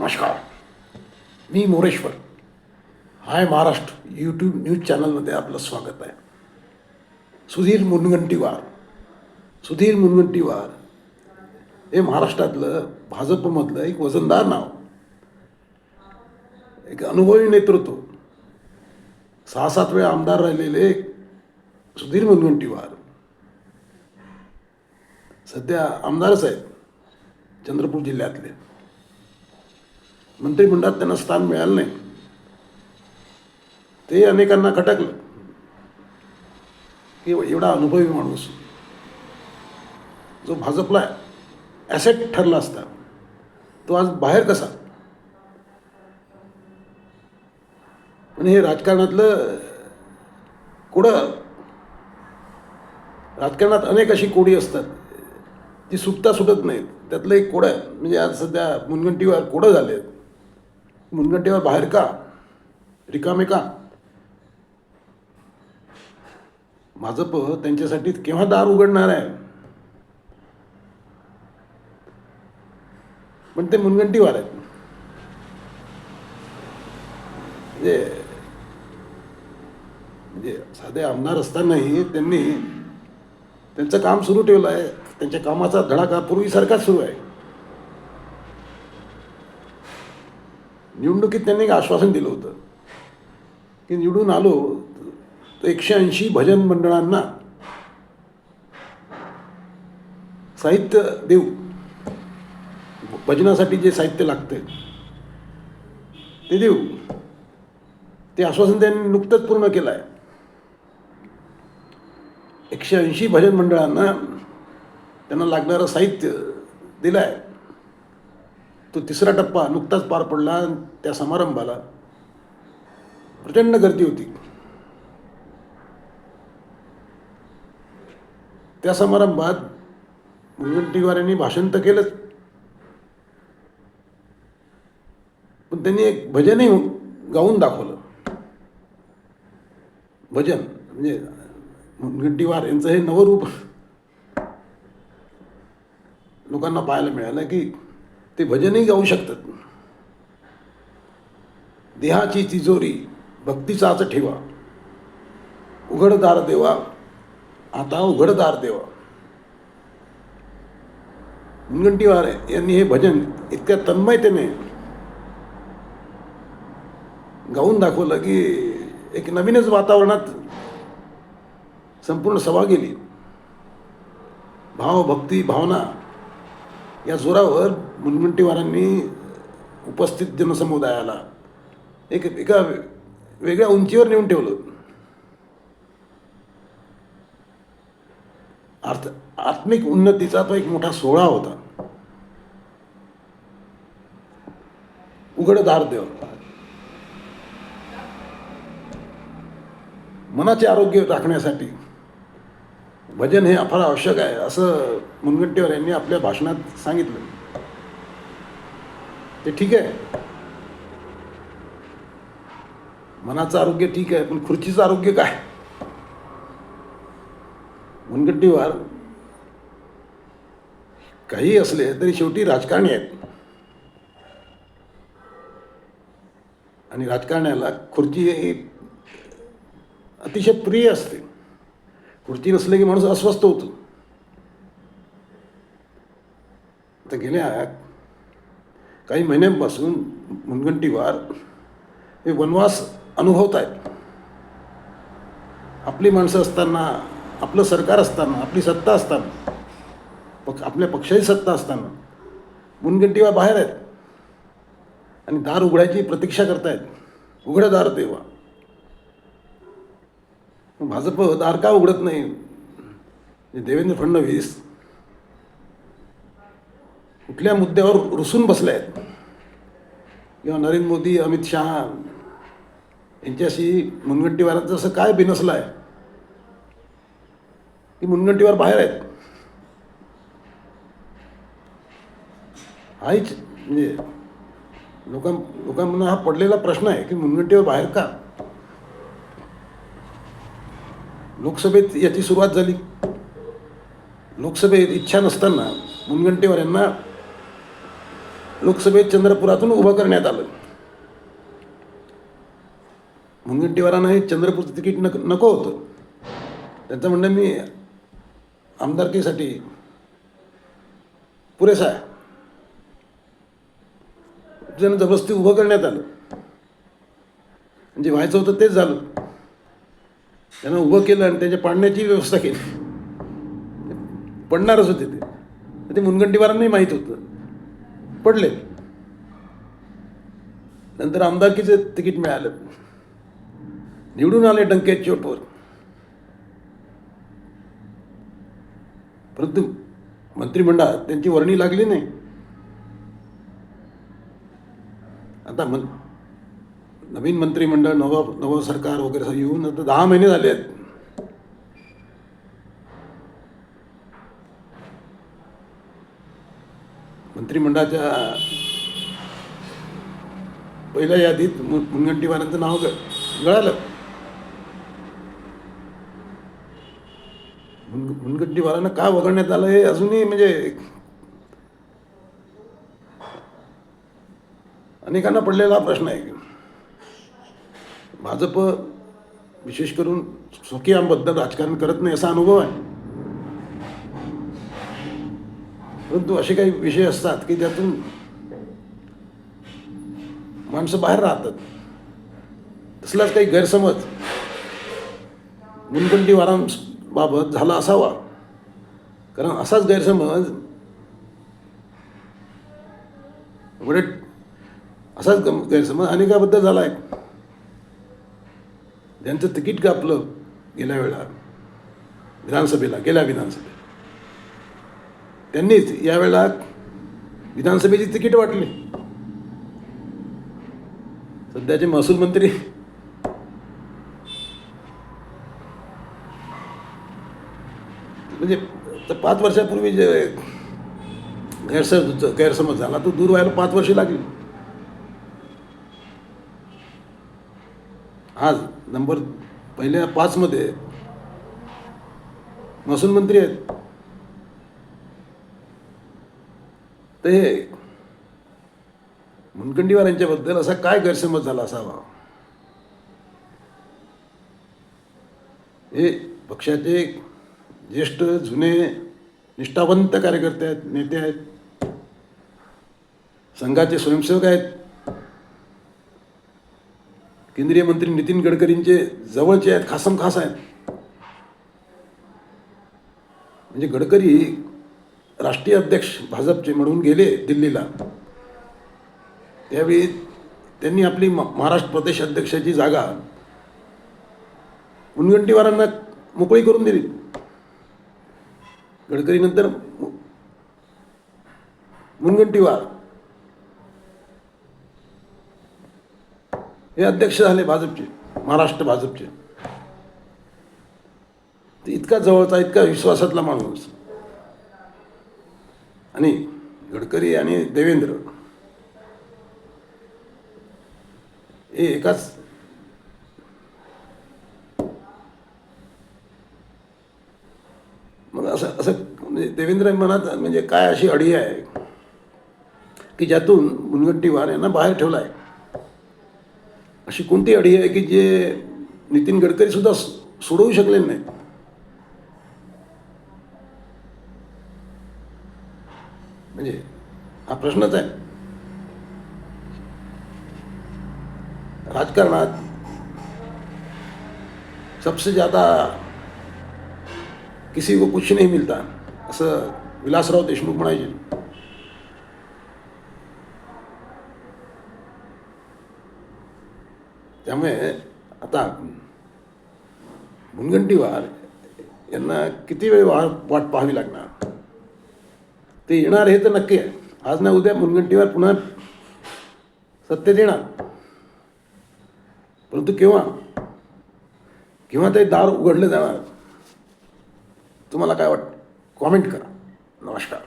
नमस्कार. मी Moreshwar. Hi Maharashtra YouTube news चॅनलमध्ये आपलं स्वागत आहे. सुधीर मुनगंटीवार. सुधीर मुनगंटीवार हे महाराष्ट्रातलं भाजपमधलं एक वजनदार नाव. एक अनुभवी नेतृत्व. सहा सात वेळा आमदार राहिलेले सुधीर मुनगंटीवार. सध्या आमदारच आहेत चंद्रपूर जिल्ह्यातले. मंत्रिमंडळात त्यांना स्थान मिळालं नाही. ते अनेकांना खटकलं. की एवढा अनुभवी माणूस. जो भाजपला ॲसेट ठरला असता तो आज बाहेर कसा? पण हे राजकारणातलं कुठं राजकारणात अनेक अशी कोडी असतात ती सुटता सुटत नाहीत. त्यातलं एक कोडं आहे म्हणजे आज सध्या मुनगंटीवर कोडं झाले मुनगंटीवर बाहेर का? रिकामे का? भाजप त्यांच्यासाठी केव्हा दार उघडणार आहे? पण ते मुनगंटीवार आहेत. म्हणजे म्हणजे साधे आमदार असतानाही त्यांनी त्यांचं काम सुरू ठेवलं आहे. त्यांच्या कामाचा धडाका पूर्वीसारखाच सुरू आहे. निवडणुकीत त्यांनी एक आश्वासन दिलं होतं. की निवडून आलो तर एकशे ऐंशी भजन मंडळांना साहित्य देऊ. भजनासाठी जे साहित्य लागतं ते देऊ. ते आश्वासन त्यांनी नुकतंच पूर्ण केलं आहे एकशे ऐंशी भजन मंडळांना त्यांना लागणारं साहित्य दिलं आहे तो तिसरा टप्पा नुकताच पार पडला आणि त्या समारंभाला प्रचंड गर्दी होती. त्या समारंभात मुनगंटीवार यांनी भाषण तर केलंच. पण त्यांनी एक भजनही गाऊन दाखवलं. भजन म्हणजे मुनगंटीवार यांचं हे नवरूप लोकांना पाहायला मिळालं की ते भजनही गाऊ शकतात. देहाची तिजोरी भक्तीचाच ठेवा. उघडदार देवा आता उघडदार देवा. मुनगंटीवार यांनी हे भजन इतक्या तन्मयतेने गाऊन दाखवलं की एक नवीनच वातावरणात संपूर्ण सभा गेली. भाव भक्ती भावना या जोरावर मुनगंटीवारांनी उपस्थित जनसमुदायाला एक एका वेगळ्या उंचीवर नेऊन ठेवलं. अर्थ आत्मिक उन्नतीचा तो एक मोठा सोहळा होता. उघडदार देव मनाचे आरोग्य राखण्यासाठी भजन हे फार आवश्यक आहे असं मुनगंटीवार यांनी आपल्या भाषणात सांगितलं. ते ठीक आहे. मनाचं आरोग्य ठीक आहे पण खुर्चीचं आरोग्य काय? मुनगंटीवार काही असले तरी शेवटी राजकारणी आहेत. आणि राजकारण्याला खुर्ची ही अतिशय प्रिय असते. खुर्ची नसले की माणूस अस्वस्थ होतो. तर गेल्या काही महिन्यांपासून मुनगंटीवार हे वनवास अनुभवत आहेत. आपली माणसं असताना आपलं सरकार असताना आपली सत्ता असताना पक्ष आपल्या पक्षाची सत्ता असताना मुनगंटीवार बाहेर आहेत. आणि दार उघडायची प्रतीक्षा करतायत. उघडं दार देवा. भाजप दार का उघडत नाही? म्हणजे देवेंद्र फडणवीस कुठल्या मुद्द्यावर रुसून बसले आहेत? किंवा नरेंद्र मोदी अमित शहा यांच्याशी मुनगंटीवारांचं असं काय बिनसलं आहे की मुनगंटीवार बाहेर आहेत. हाच म्हणजे लोकां लोकांना हा पडलेला प्रश्न आहे की मुनगंटीवार बाहेर का? लोकसभेत याची सुरुवात झाली. लोकसभेत इच्छा नसताना मुनगंटीवार यांना लोकसभेत चंद्रपुरातून उभं करण्यात आलं. मुनगंटीवारांना हे चंद्रपूरचं तिकीट नक नको होतं. त्यांचं म्हणणं मी आमदारकीसाठी पुरेसा आहे. त्यांना जबरदस्ती उभं करण्यात आलं. म्हणजे व्हायचं होतं तेच झालं. त्यांना उभं केलं आणि त्याच्या पाडण्याची व्यवस्था केली. पडणारच होते ते. ते मुनगंटीवारांनाही माहीत होतं. पडले. नंतर आमदारकीचं तिकीट मिळालं. निवडून आले डंकेत चोटवर. परंतु मंत्रिमंडळात त्यांची वर्णी लागली नाही. आता मग नवीन मंत्रिमंडळ नवं नवं सरकार वगैरे असं येऊन आता दहा महिने झाले आहेत. मंत्रिमंडळाच्या पहिल्या यादीत मुनगंटीवारांचं नाव गळालं. मुनगंटीवारांना का वगळण्यात आलं हे अजूनही म्हणजे अनेकांना पडलेला प्रश्न आहे. भाजप विशेष करून स्वकीयांबद्दल राजकारण करत नाही असा अनुभव आहे. परंतु असे काही विषय असतात की त्यातून माणसं बाहेर राहतात. तसलाच काही गैरसमज मुनगंटीवारांबाबत झाला असावा. कारण असाच गैरसमज म्हणजे असाच गैरसमज अनेकाबद्दल झाला आहे त्यांचं तिकीट कापलं गेल्या वेळा विधानसभेला गेल्या विधानसभेत त्यांनीच यावेळेला विधानसभेची तिकीट वाटली. सध्याचे महसूल मंत्री म्हणजे तर पाच वर्षापूर्वी जे गैरसमज गैरसमज झाला तो दूर व्हायला पाच वर्षे लागली. आज नंबर पहिल्या पाचमध्ये महसूल मंत्री आहेत. तर हे मुनगंटीवार यांच्याबद्दल असा काय गैरसमज झाला असावा? हे पक्षाचे ज्येष्ठ जुने निष्ठावंत कार्यकर्ते आहेत नेते आहेत संघाचे स्वयंसेवक आहेत. केंद्रीय मंत्री नितीन गडकरींचे जवळचे आहेत खासम खास आहेत. म्हणजे गडकरी राष्ट्रीय अध्यक्ष भाजपचे म्हणून गेले दिल्लीला. त्यावेळी त्यांनी आपली महाराष्ट्र प्रदेश अध्यक्षाची जागा मुनगंटीवारांना मोकळी करून दिली. गडकरीनंतर नंतर मुनगंटीवार हे अध्यक्ष झाले भाजपचे महाराष्ट्र भाजपचे. ते इतका जवळचा इतका विश्वासातला माणूस. आणि गडकरी आणि देवेंद्र. हे एकाच मग असं असं म्हणजे देवेंद्र मनात म्हणजे काय अशी अडी आहे? की ज्यातून मुनगंटीवार यांना बाहेर ठेवला आहे अशी कोणती अडी आहे की जे नितीन गडकरी सुद्धा सोडवू शकले नाही म्हणजे हा प्रश्नच आहे. राजकारणात सबसे ज़्यादा किसी को कुछ नहीं मिलता असं विलासराव देशमुख म्हणायचे. त्यामुळे आता मुनगंटीवार यांना किती वेळ वा वाट पाहावी लागणार? ते येणार हे तर नक्की आहे. आज ना उद्या मुनगंटीवार पुन्हा सत्तेत येणार. परंतु केव्हा? केव्हा ते दार उघडलं जाणार? तुम्हाला काय वाट कॉमेंट करा. नमस्कार.